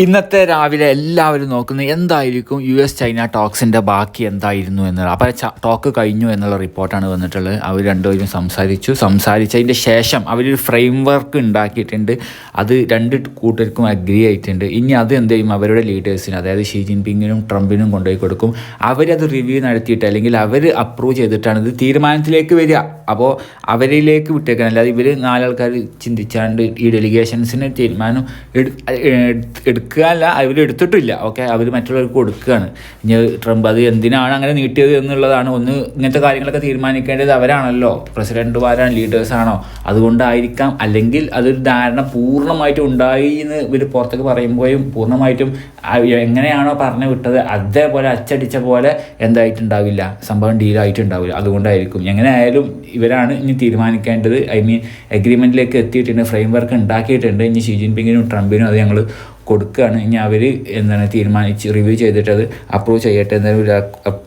ഇന്നത്തെ രാവിലെ എല്ലാവരും നോക്കുന്നത് എന്തായിരിക്കും യു എസ് ചൈന ടോക്സിന്റെ ബാക്കി എന്തായിരുന്നു എന്നുള്ളത് അപ്പോൾ ടോക്ക് കഴിഞ്ഞു എന്നുള്ള റിപ്പോർട്ടാണ് വന്നിട്ടുള്ളത്. അവർ രണ്ടുപേരും സംസാരിച്ചു. സംസാരിച്ചതിന്റെ ശേഷം അവരൊരു ഫ്രെയിം വർക്ക് ഉണ്ടാക്കിയിട്ടുണ്ട്. അത് രണ്ട് കൂട്ടർക്കും അഗ്രി ആയിട്ടുണ്ട്. ഇനി അത് എന്ത് ചെയ്യും? അവരുടെ ലീഡേഴ്സിന് അതായത് ഷീ ജിൻപിങ്ങിനും ട്രംപിനും കൊണ്ടുപോയി കൊടുക്കും. അവരത് റിവ്യൂ നടത്തിയിട്ട് അല്ലെങ്കിൽ അവർ അപ്രൂവ് ചെയ്തിട്ടാണ് ഇത് തീരുമാനത്തിലേക്ക് വരിക. അപ്പോൾ അവരിലേക്ക് വിട്ടേക്കണം അല്ലാതെ ഇവർ നാലാൾക്കാർ ചിന്തിച്ചാണ്ട് ഈ ഡെലിഗേഷൻസിന് തീരുമാനം എടു- എടുക്കുക അവർ എടുത്തിട്ടില്ല. ഓക്കെ അവർ മറ്റുള്ളവർക്ക് കൊടുക്കുകയാണ്. ഇനി ട്രംപ് അത് എന്തിനാണ് അങ്ങനെ നീട്ടിയത് എന്നുള്ളതാണ് ഒന്ന് ഇങ്ങനത്തെ കാര്യങ്ങളൊക്കെ തീരുമാനിക്കേണ്ടത് അവരാണല്ലോ. പ്രസിഡന്റുമാരാണ് ലീഡേഴ്സാണോ. അതുകൊണ്ടായിരിക്കാം. അല്ലെങ്കിൽ അതൊരു ധാരണ പൂർണമായിട്ടും ഉണ്ടായി എന്ന് ഇവർ പുറത്തേക്ക് പറയുമ്പോഴും പൂർണമായിട്ടും എങ്ങനെയാണോ പറഞ്ഞു വിട്ടത് അതേപോലെ അച്ചടിച്ച പോലെ എന്തായിട്ടുണ്ടാവില്ല. സംഭവം ഡീലായിട്ടുണ്ടാവില്ല. അതുകൊണ്ടായിരിക്കും. എങ്ങനെയായാലും ഇവരാണ് ഇനി തീരുമാനിക്കേണ്ടത്. ഐ മീൻ എഗ്രിമെന്റിലേക്ക് എത്തിയിട്ടുണ്ട് ഫ്രെയിം വർക്ക് ഉണ്ടാക്കിയിട്ടുണ്ട്. ഇനി ഷീ ജിൻപിങ്ങിനും ട്രംപിനും അത് ഞങ്ങൾ കൊടുക്കുകയാണ് ഇനി അവർ എന്താണ് തീരുമാനിച്ച് റിവ്യൂ ചെയ്തിട്ട് അത് അപ്രൂവ് ചെയ്യട്ടെ എന്നൊരു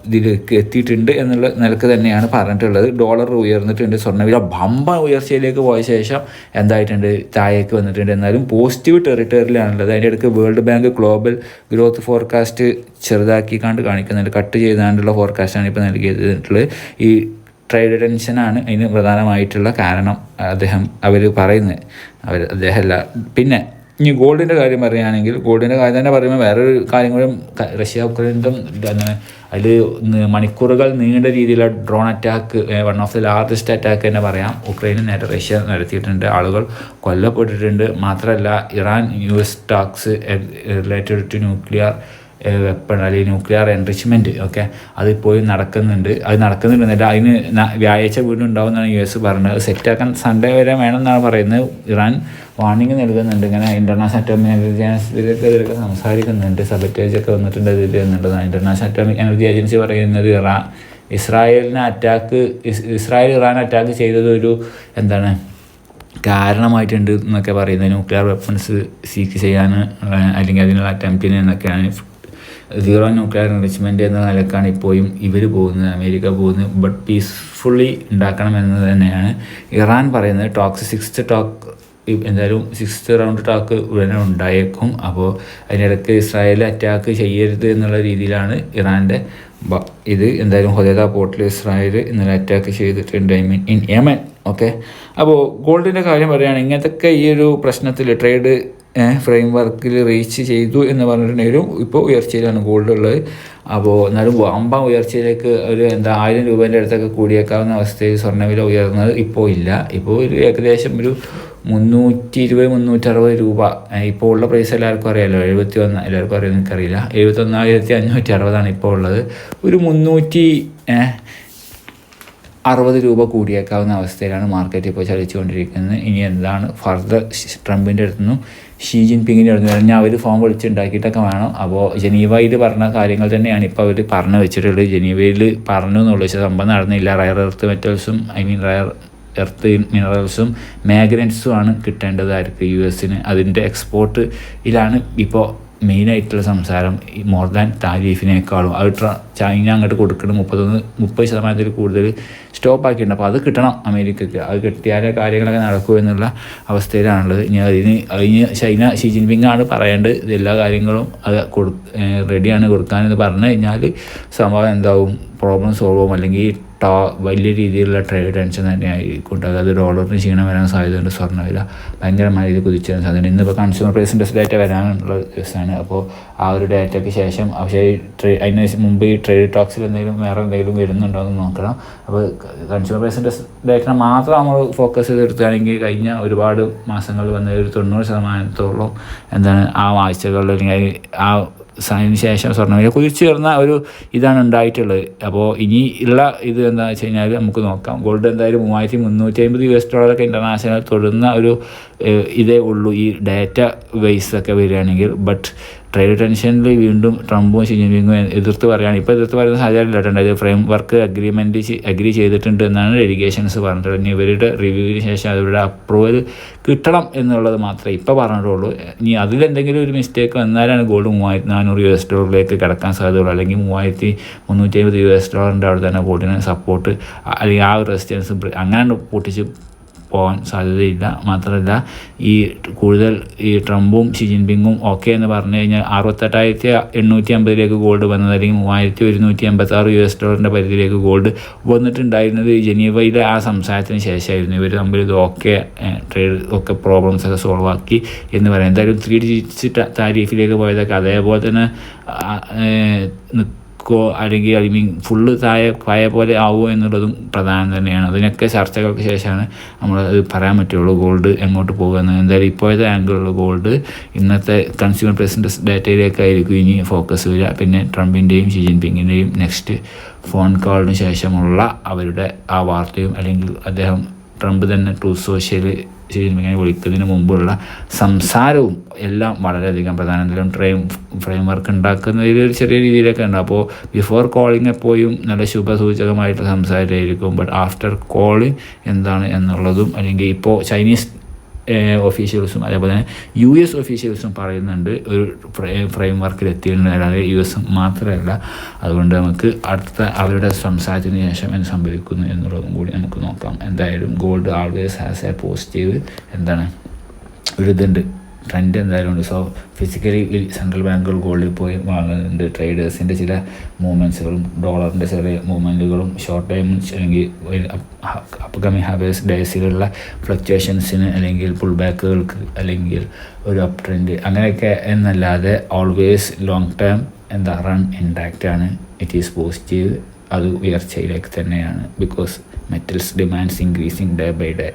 ഇതിലേക്ക് എത്തിയിട്ടുണ്ട് എന്നുള്ള നിലയ്ക്ക് തന്നെയാണ് പറഞ്ഞിട്ടുള്ളത്. ഡോളർ ഉയർന്നിട്ടുണ്ട്. സ്വർണവില ബമ്പ ഉയർച്ചയിലേക്ക് പോയ ശേഷം എന്തായിട്ടുണ്ട്? താഴേക്ക് വന്നിട്ടുണ്ട്. എന്നാലും പോസിറ്റീവ് ടെറിട്ടറിയിലാണുള്ളത് അതിന്റെ ഇടയ്ക്ക് World Bank global growth forecast ചെറുതാക്കി കണ്ട് കാണിക്കുന്നുണ്ട്. കട്ട് ചെയ്താണ്ടുള്ള ഫോർകാസ്റ്റാണ് ഇപ്പോൾ നൽകിയിട്ടുള്ളത്. ഈ ട്രേഡ് ടെൻഷനാണ് ഇതിന് പ്രധാനമായിട്ടുള്ള കാരണം അദ്ദേഹം അവർ പറയുന്നത്. അവർ അദ്ദേഹമല്ല. പിന്നെ ഇനി ഗോൾഡിന്റെ കാര്യം പറയുകയാണെങ്കിൽ ഗോൾഡിന്റെ കാര്യം തന്നെ പറയുമ്പോൾ വേറൊരു കാര്യങ്ങളും റഷ്യ ഉക്രൈനും എന്താണ് അതിൽ മണിക്കൂറുകൾ നീണ്ട രീതിയിലുള്ള drone attack one of the largest attack തന്നെ പറയാം. ഉക്രൈനിൽ നേരെ റഷ്യ നടത്തിയിട്ടുണ്ട്. ആളുകൾ കൊല്ലപ്പെട്ടിട്ടുണ്ട്. മാത്രമല്ല Iran U S talks related to nuclear weapon അല്ലെങ്കിൽ ന്യൂക്ലിയർ എൻറിച്ച്മെന്റ് ഓക്കെ അതിപ്പോഴും നടക്കുന്നുണ്ട്. അത് നടക്കുന്നുണ്ട്. എന്നിട്ട് അതിന് വ്യാഴാഴ്ച വീണ്ടും ഉണ്ടാവുമെന്നാണ് യു എസ് പറഞ്ഞത്. സെറ്റാക്കാൻ സൺഡേ വരെ വേണമെന്നാണ് പറയുന്നത്. ഇറാൻ വാർണിംഗ് നൽകുന്നുണ്ട്. ഇങ്ങനെ ഇന്റർനാഷണൽ അറ്റോമിക് എനർജി ഏജൻസിയിലൊക്കെ ഇതിലൊക്കെ സംസാരിക്കുന്നുണ്ട്. സബറ്റേജ് ഒക്കെ വന്നിട്ടുണ്ട് ഇതിൽ എന്നുള്ളതാണ്. ഇന്റർനാഷണൽ അറ്റോമിക് എനർജി ഏജൻസി പറയുന്നത് ഇറാൻ ഇസ്രായേലിനെ അറ്റാക്ക് ഇസ്രായേൽ ഇറാൻ അറ്റാക്ക് ചെയ്തത് ഒരു എന്താണ് കാരണമായിട്ടുണ്ട് എന്നൊക്കെ പറയുന്നത്. ന്യൂക്ലിയർ വെപ്പൺസ് സീക്ക് ചെയ്യാൻ അല്ലെങ്കിൽ അതിനുള്ള അറ്റംപ്റ്റിന് എന്നൊക്കെയാണ്. സീറോ ന്യൂക്ലിയർ എൻറിച്ച്മെന്റ് എന്ന നിലക്കാണ് ഇപ്പോഴും ഇവർ പോകുന്നത് അമേരിക്ക പോകുന്നത്. ബട്ട് പീസ്ഫുള്ളി ഉണ്ടാക്കണം തന്നെയാണ് ഇറാൻ പറയുന്നത്. ടോക്സ് സിക്സ്ത് ടോക്ക് എന്തായാലും സിക്സ്ത് റൗണ്ട് ടാക്ക് ഉടനെ ഉണ്ടായേക്കും. അപ്പോൾ അതിനിടയ്ക്ക് ഇസ്രായേൽ അറ്റാക്ക് ചെയ്യരുത് എന്നുള്ള രീതിയിലാണ് ഇറാന്റെ ഇത് എന്തായാലും ഹൊദേദ പോർട്ടിൽ ഇസ്രായേൽ ഇന്നലെ അറ്റാക്ക് ചെയ്തിട്ടുണ്ട് I mean in Yemen okay അപ്പോൾ ഗോൾഡിന്റെ കാര്യം പറയുകയാണെങ്കിൽ ഇങ്ങനത്തെ ഈ ഒരു പ്രശ്നത്തിൽ ട്രേഡ് ഫ്രെയിം വർക്കിൽ റീച്ച് ചെയ്തു എന്ന് പറഞ്ഞിട്ടുണ്ടെങ്കിലും ഇപ്പോൾ ഉയർച്ചയിലാണ് ഗോൾഡ് ഉള്ളത്. അപ്പോൾ എന്നാലും വമ്പ ഉയർച്ചയിലേക്ക് ഒരു എന്താ ആയിരം രൂപേന്റെ അടുത്തൊക്കെ കൂടിയേക്കാവുന്ന അവസ്ഥയിൽ സ്വർണവില ഉയർന്നത് ഇപ്പോൾ ഇല്ല. ഇപ്പോൾ ഒരു ഏകദേശം ഒരു മുന്നൂറ്റി ഇരുപത് മുന്നൂറ്ററുപത് രൂപ. ഇപ്പോൾ ഉള്ള പ്രൈസ് എല്ലാവർക്കും അറിയാമല്ലോ എഴുപത്തി ഒന്ന് എല്ലാവർക്കും അറിയാം എനിക്കറിയില്ല എഴുപത്തൊന്നായിരത്തി അഞ്ഞൂറ്റി അറുപതാണ് ഇപ്പോൾ ഉള്ളത്. ഒരു മുന്നൂറ്റി അറുപത് രൂപ കൂടിയേക്കാവുന്ന അവസ്ഥയിലാണ് മാർക്കറ്റ് ഇപ്പോൾ ചലിച്ചുകൊണ്ടിരിക്കുന്നത്. ഇനി എന്താണ്? ഫർദർ ട്രംപിന്റെ അടുത്തു നിന്നും ഷീ ജിൻപിങ്ങിന്റെ അടുത്ത് നിന്ന് കഴിഞ്ഞാൽ അവർ ഫോം വിളിച്ചുണ്ടാക്കിയിട്ടൊക്കെ വേണം. അപ്പോൾ ജനീവയിൽ പറഞ്ഞ കാര്യങ്ങൾ തന്നെയാണ് ഇപ്പോൾ അവർ പറഞ്ഞു വെച്ചിട്ടുള്ളത്. ജനീവയിൽ പറഞ്ഞു എന്നുള്ള. സംഭവം നടന്നില്ല. റയർ എർത്ത് മെറ്റൽസും ഐ മീൻ റയർ എർത്ത് മിനറൽസും മാഗ്രൻസും ആണ് കിട്ടേണ്ടത് ആർക്ക് യു എസിന്. അതിന്റെ എക്സ്പോർട്ടിലാണ് ഇപ്പോൾ മെയിനായിട്ടുള്ള സംസാരം മോർ ദാൻ താരീഫിനേക്കാളും. അത് ചൈന അങ്ങോട്ട് കൊടുക്കണം മുപ്പത്തൊന്ന് മുപ്പത് ശതമാനത്തിൽ കൂടുതൽ സ്റ്റോപ്പ് ആക്കിയിട്ടുണ്ട്. അപ്പോൾ അത് കിട്ടണം അമേരിക്കയ്ക്ക് അത് കിട്ടിയാലേ കാര്യങ്ങളൊക്കെ നടക്കൂ എന്നുള്ള അവസ്ഥയിലാണുള്ളത്. ഇനി അതിന് അതിന് ചൈന ഷീ ജിൻപിങ് ആണ് പറയേണ്ടത്. ഇതെല്ലാ കാര്യങ്ങളും അത് കൊടു റെഡിയാണ് കൊടുക്കാനെന്ന് പറഞ്ഞു കഴിഞ്ഞാൽ സംഭവം എന്താവും? പ്രോബ്ലം സോൾവ് ആവും. അല്ലെങ്കിൽ ടോ വലിയ രീതിയിലുള്ള ട്രേഡ് ടെൻഷൻ തന്നെ ആയിക്കോട്ടെ അതായത് ഡോളറിന് ക്ഷീണം വരാൻ സാധ്യതയുണ്ട് സ്വർണവില ഭയങ്കരമായ രീതിയിൽ വരാൻ സാധ്യത ഇന്നിപ്പോൾ കൺസ്യൂമർ പ്രൈസിന്റെ ഡേറ്റ വരാനുള്ള ദിവസമാണ്. അപ്പോൾ ആ ഒരു ഡേറ്റയ്ക്ക് ശേഷം പക്ഷേ ട്രേ അതിന് മുമ്പ് ഈ ട്രേഡ് ടോക്സിൽ എന്തെങ്കിലും വേറെ എന്തെങ്കിലും വരുന്നുണ്ടോ എന്ന് നോക്കണം അപ്പോൾ കൺസ്യൂമർ പ്രൈസിന്റെ ഡേറ്റിനെ ഡാറ്റ മാത്രം നമ്മൾ ഫോക്കസ് ചെയ്തെടുക്കുകയാണെങ്കിൽ കഴിഞ്ഞ ഒരുപാട് മാസങ്ങളിൽ വന്ന ഒരു തൊണ്ണൂറ് ശതമാനത്തോളം എന്താണ് ആ ആഴ്ചകളിൽ അല്ലെങ്കിൽ ആ ശേഷം സ്വർണവില കുതിച്ചുയർന്ന ഒരു ഇതാണ് ഉണ്ടായിട്ടുള്ളത്. അപ്പോൾ ഇനി ഉള്ള ഇത് എന്താ വെച്ച് കഴിഞ്ഞാൽ നമുക്ക് നോക്കാം. ഗോൾഡ് എന്തായാലും മൂവായിരത്തി മുന്നൂറ്റി അമ്പത് യു എസ് ഡോളറൊക്കെ ഇന്റർനാഷണൽ തൊടുന്ന ഒരു ഇതേ ഉള്ളൂ. ഈ ഡാറ്റ ബേസ് ഒക്കെ വരികയാണെങ്കിൽ. ബട്ട് ട്രേഡ് ടെൻഷനിൽ വീണ്ടും ട്രംപും ഷി ജിൻപിങ്ങും എതിർത്ത് പറയുകയാണ്. ഇപ്പോൾ എതിർത്ത് പറയുന്ന സാഹചര്യം അത് ഫ്രെയിം വർക്ക് അഗ്രിമെന്റ് അഗ്രി ചെയ്തിട്ടുണ്ട് എന്നാണ് ഡെലിഗേഷൻസ് പറഞ്ഞിട്ടുള്ളത് ഇനി ഇവരുടെ റിവ്യൂവിന് ശേഷം അവരുടെ അപ്രൂവൽ കിട്ടണം എന്നുള്ളത് മാത്രമേ ഇപ്പോൾ പറഞ്ഞിട്ടുള്ളൂ. ഇനി അതിലെന്തെങ്കിലും ഒരു മിസ്റ്റേക്ക് വന്നാലാണ് ഗോൾഡ് മൂവായിരത്തി നാനൂറ് യു എസ് ഡോളറിലേക്ക് കിടക്കാൻ സാധ്യതയുള്ളൂ. അല്ലെങ്കിൽ മൂവായിരത്തി മുന്നൂറ്റി അമ്പത് യു എസ് ഡോളറിന്റെ അവിടെ തന്നെ ഗോൾഡിന് സപ്പോർട്ട് അല്ലെങ്കിൽ ആ ഒരു റെസിസ്റ്റൻസ് അങ്ങനെ പൊട്ടിച്ച് പോകാൻ സാധ്യതയില്ല. മാത്രമല്ല ഈ കൂടുതൽ ഈ ട്രംപും ഷി ജിൻപിങ്ങും ഓക്കെ എന്ന് പറഞ്ഞു കഴിഞ്ഞാൽ അറുപത്തെട്ടായിരത്തി എണ്ണൂറ്റി അമ്പതിലേക്ക് ഗോൾഡ് വന്നത് അല്ലെങ്കിൽ മൂവായിരത്തി ഒരുന്നൂറ്റി അമ്പത്തി ആറ് യു എസ് ഡോളറിന്റെ പരിധിയിലേക്ക് ഗോൾഡ് വന്നിട്ടുണ്ടായിരുന്നത് ജനീവയിലെ ആ സംസാരത്തിന് ശേഷമായിരുന്നു. ഇവർ തമ്മിൽ ഇത് ഓക്കെ ട്രേഡ് ഒക്കെ പ്രോബ്ലംസ് ഒക്കെ സോൾവ് ആക്കി എന്ന് പറയാം. എന്തായാലും ത്രീ ഡിജിറ്റ് താരീഫിലേക്ക് പോയതൊക്കെ അതേപോലെ തന്നെ ആ, ഏഹ്, നിൽക്കോ അല്ലെങ്കിൽ ഐ മീൻ ഫുള്ള് താഴെ പഴയ പോലെ ആവുമോ എന്നുള്ളതും പ്രധാനം തന്നെയാണ്. അതിനൊക്കെ ചർച്ചകൾക്ക് ശേഷമാണ് നമ്മൾ അത് പറയാൻ പറ്റുള്ളൂ ഗോൾഡ് എങ്ങോട്ട് പോകുന്നത് എന്തായാലും ഇപ്പോഴത്തെ ആംഗിളുള്ള ഗോൾഡ് ഇന്നത്തെ കൺസ്യൂമർ പ്രസിഡൻസ് ഡാറ്റയിലേക്കായിരിക്കും ഇനി ഫോക്കസ് വരിക. പിന്നെ ട്രംപിന്റെയും ഷി ജിൻപിങ്ങിന്റെയും നെക്സ്റ്റ് ഫോൺ കോളിന് ശേഷമുള്ള അവരുടെ ആ വാർത്തയും അല്ലെങ്കിൽ അദ്ദേഹം ട്രംപ് തന്നെ ട്രൂത്ത് സോഷ്യൽ ഇങ്ങനെ വിളിക്കുന്നതിന് മുമ്പുള്ള സംസാരവും എല്ലാം വളരെയധികം പ്രധാനം. എന്തെങ്കിലും ട്രെയിം ഫ്രെയിം വർക്ക് ഉണ്ടാക്കുന്നതിൽ ഒരു ചെറിയ രീതിയിലൊക്കെ ഉണ്ട്. അപ്പോൾ ബിഫോർ കോളിംഗ് എപ്പോഴും നല്ല ശുഭസൂചകമായിട്ട് സംസാരമായിരിക്കും. ബട്ട് ആഫ്റ്റർ കോളിംഗ് എന്താണ് എന്നുള്ളതും അല്ലെങ്കിൽ ഇപ്പോൾ ചൈനീസ് ഒഫീഷ്യൽസും അതേപോലെ തന്നെ യു എസ് ഓഫീഷ്യൽസും പറയുന്നുണ്ട്. ഒരു ഫ്രെയിം വർക്കിൽ എത്തിയിട്ടുണ്ട് യു എസ് മാത്രമല്ല. അതുകൊണ്ട് നമുക്ക് അടുത്ത അവരുടെ സംസാരത്തിന് ശേഷം എന്ത് സംഭവിക്കുന്നു എന്നുള്ളതും കൂടി നമുക്ക് നോക്കാം. എന്തായാലും gold always has a positive എന്താണ്? ഒരു ഇതുണ്ട്. ട്രെൻഡ് എന്തായാലും ഉണ്ട്. സോ ഫിസിക്കലി സെൻട്രൽ ബാങ്കുകൾ ഗോൾഡിൽ പോയി വാങ്ങുന്നുണ്ട്. ട്രേഡേഴ്സിന്റെ ചില മൂവ്മെന്റ്സുകളും ഡോളറിന്റെ ചെറിയ മൂവ്മെന്റുകളും ഷോർട്ട് ടൈം അല്ലെങ്കിൽ അപ്കമിങ് ഹാബേഴ്സ് ഡേയ്സിലുള്ള ഫ്ലക്ച്വേഷൻസിന് അല്ലെങ്കിൽ പുൾ ബാക്കുകൾക്ക് അല്ലെങ്കിൽ ഒരു അപ് ട്രെൻഡ് അങ്ങനെയൊക്കെ എന്നല്ലാതെ ഓൾവേസ് ലോങ് ടേം എന്താ റൺ ഇൻടാക്റ്റ് ആണ്. ഇറ്റ് ഈസ് പോസിറ്റീവ് അത് ഉയർച്ചയിലേക്ക് തന്നെയാണ്. Because metals demands increasing day by day